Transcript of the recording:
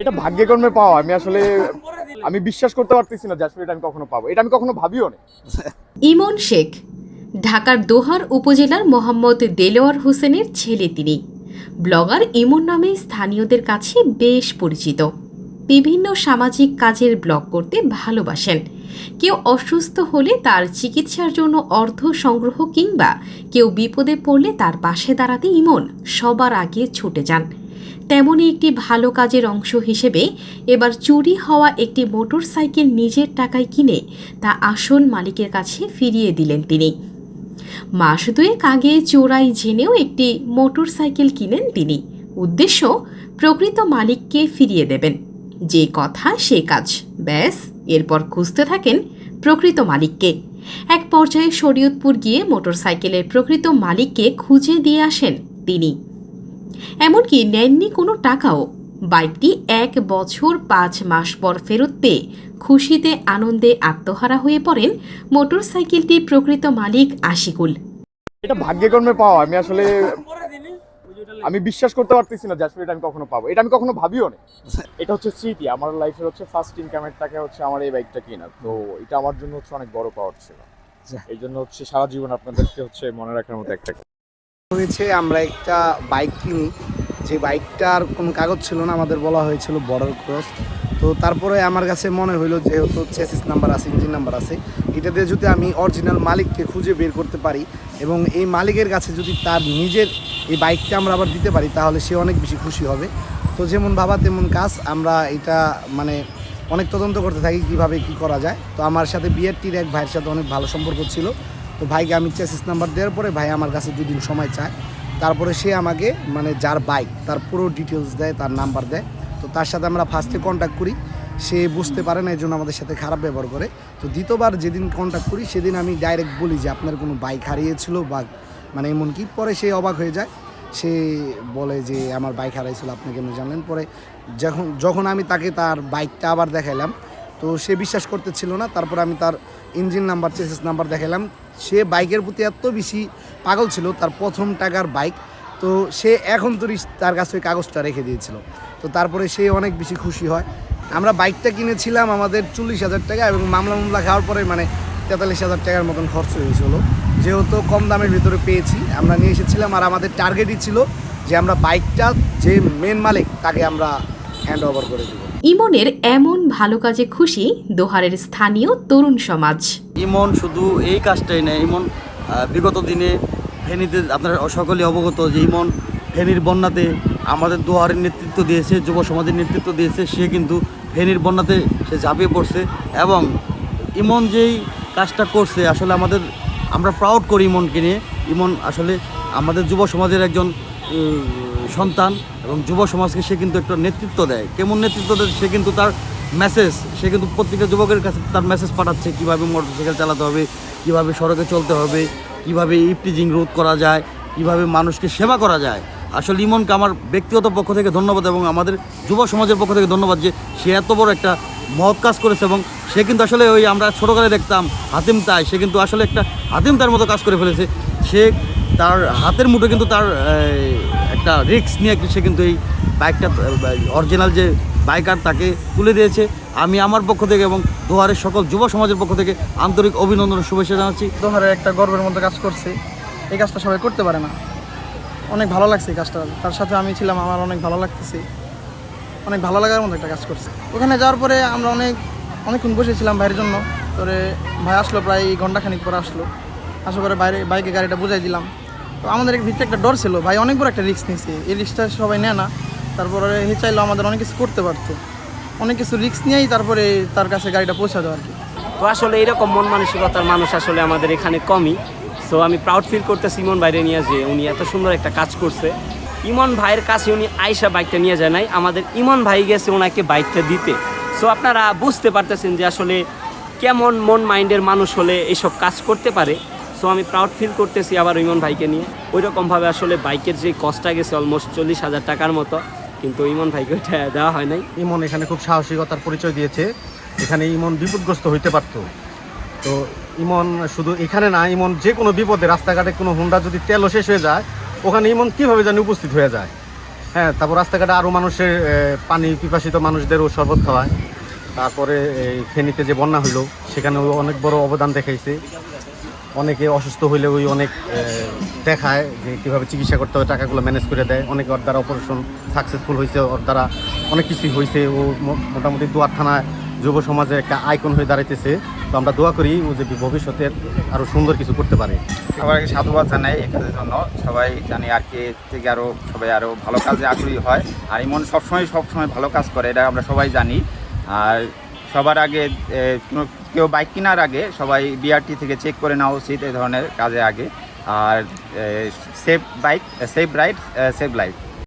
এটা ভাগ্যে কর্মে পাওয়া। আমি আসলে আমি বিশ্বাস করতে পারতেছি না যে আসলে এটা আমি কখনো পাবো। এটা আমি কখনো ভাবিও না। ইমন শেখ, ঢাকার দোহার উপজেলার মোহাম্মদ দেলোয়ার হোসেনের ছেলে তিনি। ব্লগার ইমন নামে স্থানীয়দের কাছে বেশ পরিচিত। বিভিন্ন সামাজিক কাজের ব্লগ করতে ভালোবাসেন। কেউ অসুস্থ হলে তার চিকিৎসার জন্য অর্থ সংগ্রহ কিংবা কেউ বিপদে পড়লে তার পাশে দাঁড়াতে ইমন সবার আগে ছুটে যান। তেমনই একটি ভালো কাজের অংশ হিসেবে এবার চুরি হওয়া একটি মোটরসাইকেল নিজের টাকায় কিনে তা আসল মালিকের কাছে ফিরিয়ে দিলেন তিনি। মাস দুয়েক আগে চোরাই জেনেও একটি মোটরসাইকেল কিনেন তিনি। উদ্দেশ্য, প্রকৃত মালিককে ফিরিয়ে দেবেন। যে কথা সে কাজ, ব্যাস। এরপর খুঁজতে থাকেন প্রকৃত মালিককে। এক পর্যায়ে শরীয়তপুর গিয়ে মোটরসাইকেলের প্রকৃত মালিককে খুঁজে দিয়ে আসেন তিনি। এমনকি নেননি কোনো টাকাও। বাইকটি এক বছর পাঁচ মাস পর ফেরত পেয়ে খুশিতে আনন্দে আত্মহারা হয়ে পড়েন মোটরসাইকেলটির প্রকৃত মালিক আশিকুল। এটা ভাগ্যকর্মে পাওয়া। আমি আসলে আমি বিশ্বাস করতে পারতেছি না যে আসলে এটা আমি কখনো পাবো। এটা আমি কখনো ভাবিও না এটা হচ্ছে স্মৃতি। আমার লাইফের হচ্ছে ফার্স্ট ইনকামের টাকা হচ্ছে আমার এই বাইকটা কেনা। তো এটা আমার জন্য হচ্ছে অনেক বড় পাওয়ার ছিল। এই জন্য হচ্ছে সারা জীবন আপনাদেরকে হচ্ছে মনে রাখার মতো একটা হয়েছে আমরা একটা বাইক কিনি। যে বাইকটার কোনো কাগজ ছিল না আমাদের বলা হয়েছিল বর্ডার ক্রস তো তারপরে আমার কাছে মনে হইল যেহেতু চেসিস নাম্বার আছে ইঞ্জিন নাম্বার আছে, এটা দিয়ে যদি আমি অরিজিনাল মালিককে খুঁজে বের করতে পারি এবং এই মালিকের কাছে যদি তার নিজের এই বাইকটা আমরা আবার দিতে পারি, তাহলে সে অনেক বেশি খুশি হবে। তো যেমন ভাবা তেমন কাজ, আমরা এটা মানে অনেক তদন্ত করতে থাকি কীভাবে কি করা যায়। তো আমার সাথে বিআরটির এক ভাইয়ের সাথে অনেক ভালো সম্পর্ক ছিল। তো ভাইকে আমি চেসিস নাম্বার দেওয়ার পরে ভাই আমার কাছে দুদিন সময় চায়। তারপরে সে আমাকে মানে যার বাইক তার পুরো ডিটেলস দেয়, তার নাম্বার দেয়। তো তার সাথে আমরা ফার্স্টে কন্ট্যাক্ট করি। সে বুঝতে পারে না এই জন্য আমাদের সাথে খারাপ ব্যবহার করে। তো দ্বিতীয়বার যেদিন কন্ট্যাক্ট করি, সেদিন আমি ডাইরেক্ট বলি যে, আপনার কোনো বাইক হারিয়েছিল বা মানে এমনকি পরে সে অবাক হয়ে যায়। সে বলে যে, আমার বাইক হারাইছিল, আপনি কেমন জানলেন? পরে যখন যখন আমি তাকে তার বাইকটা আবার দেখাইলাম, তো সে বিশ্বাস করতেছিল না। তারপর আমি তার ইঞ্জিন নাম্বার চেসিস নাম্বার দেখালাম সে বাইকের প্রতি এত বেশি পাগল ছিল, তার প্রথম টাকার বাইক তো সে এখন তো তার কাছে ওই কাগজটা রেখে দিয়েছিল। তো তারপরে সে অনেক বেশি খুশি হয়। আমরা বাইকটা কিনেছিলাম আমাদের চল্লিশ হাজার টাকা এবং মামলা মামলা খাওয়ার পরে মানে তেতাল্লিশ হাজার টাকার মতন খরচ হয়েছিল যেহেতু কম দামের ভিতরে পেয়েছি আমরা নিয়ে এসেছিলাম আর আমাদের টার্গেটই ছিল যে আমরা বাইকটা যে মেন মালিক তাকে আমরা হ্যান্ড ওভার করে দেবো। ইমনের এমন ভালো কাজে খুশি দোহারের স্থানীয় তরুণ সমাজ। ইমন শুধু এই কাজটাই নয় ইমন বিগত দিনে ফেনীতে আপনারা সকলে অবগত যে ইমন ফেনীর বন্যাতে আমাদের দোয়ারের নেতৃত্ব দিয়েছে, যুব সমাজের নেতৃত্ব দিয়েছে, সে কিন্তু ফেনীর বন্যাতে সে ঝাঁপিয়ে পড়ছে এবং ইমন যেই কাজটা করছে, আসলে আমাদের, আমরা প্রাউড করি ইমনকে নিয়ে। ইমন আসলে আমাদের যুব সমাজের একজন সন্তান এবং যুব সমাজকে সে কিন্তু একটা নেতৃত্ব দেয়। কেমন নেতৃত্ব দেয়? সে কিন্তু তার মেসেজ সে কিন্তু প্রত্যেকটা যুবকের কাছে তার মেসেজ পাঠাচ্ছে, কীভাবে মোটরসাইকেল চালাতে হবে, কীভাবে সড়কে চলতে হবে, কীভাবে ইফটিজিং রোধ করা যায়, কীভাবে মানুষকে সেবা করা যায়। আসলে ইমনকে আমার ব্যক্তিগত পক্ষ থেকে ধন্যবাদ এবং আমাদের যুব সমাজের পক্ষ থেকে ধন্যবাদ যে সে এত বড় একটা মহৎ কাজ করেছে এবং সে কিন্তু আসলে ওই আমরা ছোটোকালে দেখতাম হাতিম তাই, সে কিন্তু আসলে একটা হাতিম তার মতো কাজ করে ফেলেছে। সে তার হাতের মুঠো কিন্তু তার একটা রিস্ক নিয়ে সে কিন্তু এই বাইকটা অরিজিনাল যে বাইকার তাকে তুলে দিয়েছে। আমি আমার পক্ষ থেকে এবং দোহারের সকল যুব সমাজের পক্ষ থেকে আন্তরিক অভিনন্দন শুভেচ্ছা জানাচ্ছি। দোহারের একটা গর্বের মতো কাজ করছে। এই কাজটা সবাই করতে পারে না। অনেক ভালো লাগছে কাজটা। তার সাথে আমি ছিলাম, আমার অনেক ভালো লাগতেছে। অনেক ভালো লাগার মতো একটা কাজ করছে। ওখানে যাওয়ার পরে আমরা অনেক, অনেকক্ষণ বসেছিলাম ভাইয়ের জন্য। তোরে ভাই আসলো, প্রায় ঘন্টাখানিক পরে আসলো। আসার পরে বাইরে, বাইকে গাড়িটা বুঝাই দিলাম। তো আমাদের এক ভিতরে একটা ডর ছিল, ভাই অনেক বড় একটা রিস্ক নিয়েছে এই রিস্কটা সবাই নেয় না। তারপরে হে চাইলো আমাদের অনেক কিছু করতে পারতো। অনেক কিছু রিস্ক নিয়েই তারপরে তার কাছে গাড়িটা পৌঁছা দেওয়া আর কি। তো আসলে এরকম মন মানসিকতার মানুষ আসলে আমাদের এখানে কমই। সো আমি প্রাউড ফিল করতেছি ইমন বাইরে নিয়ে যে উনি এত সুন্দর একটা কাজ করছে। ইমন ভাইয়ের কাছে উনি আয়সা বাইকটা নিয়ে যায় নাই, আমাদের ইমন ভাই গেছে ওনাকে বাইকটা দিতে। সো আপনারা বুঝতে পারতেছেন যে আসলে কেমন মন মাইন্ডের মানুষ হলে এইসব কাজ করতে পারে। সো আমি প্রাউড ফিল করতেছি আবার ইমন ভাইকে নিয়ে। ওই রকমভাবে আসলে বাইকের যে কস্টটা গেছে অলমোস্ট চল্লিশ হাজার টাকার মতো, কিন্তু ইমন ভাইকে ওইটা দেওয়া হয় নাই। ইমন এখানে খুব সাহসিকতার পরিচয় দিয়েছে, এখানে ইমন বিপদগ্রস্ত হইতে পারত। তো ইমন শুধু এখানে না, ইমন যে কোনো বিপদে, রাস্তাঘাটে কোনো হুন্ডা যদি তেলও শেষ হয়ে যায়, ওখানে ইমন কীভাবে জানি উপস্থিত হয়ে যায়। হ্যাঁ তারপর রাস্তাঘাটে আরও মানুষের পানি পিপাসিত মানুষদেরও শরবত খাওয়ায়। তারপরে এই ফেনীতে যে বন্যা হইল, সেখানেও অনেক বড় অবদান দেখাইছে। অনেকে অসুস্থ হইলে ওই অনেক দেখায় যে কীভাবে চিকিৎসা করতে হবে টাকাগুলো ম্যানেজ করে দেয়। অনেক ওর দ্বারা অপারেশন সাকসেসফুল হয়েছে ওর দ্বারা অনেক কিছুই হয়েছে ও মোটামুটি দুয়ার থানায় যুব সমাজে একটা আইকন হয়ে দাঁড়াইতেছে। তো আমরা দোয়া করি ও যে ভবিষ্যতে আরও সুন্দর কিছু করতে পারে। সবাইকে সাধুবাদ জানাই এই কাজের জন্য। সবাই জানি আর কি থেকে আরও সবাই আরও ভালো কাজে আগ্রহী হয়। আর ইমন সবসময় সবসময় ভালো কাজ করে, এটা আমরা সবাই জানি। আর সবার আগে কেউ বাইক কেনার আগে সবাই বিআরটি থেকে চেক করে নেওয়া উচিত এই ধরনের কাজে আগে। আর safe bike safe ride safe life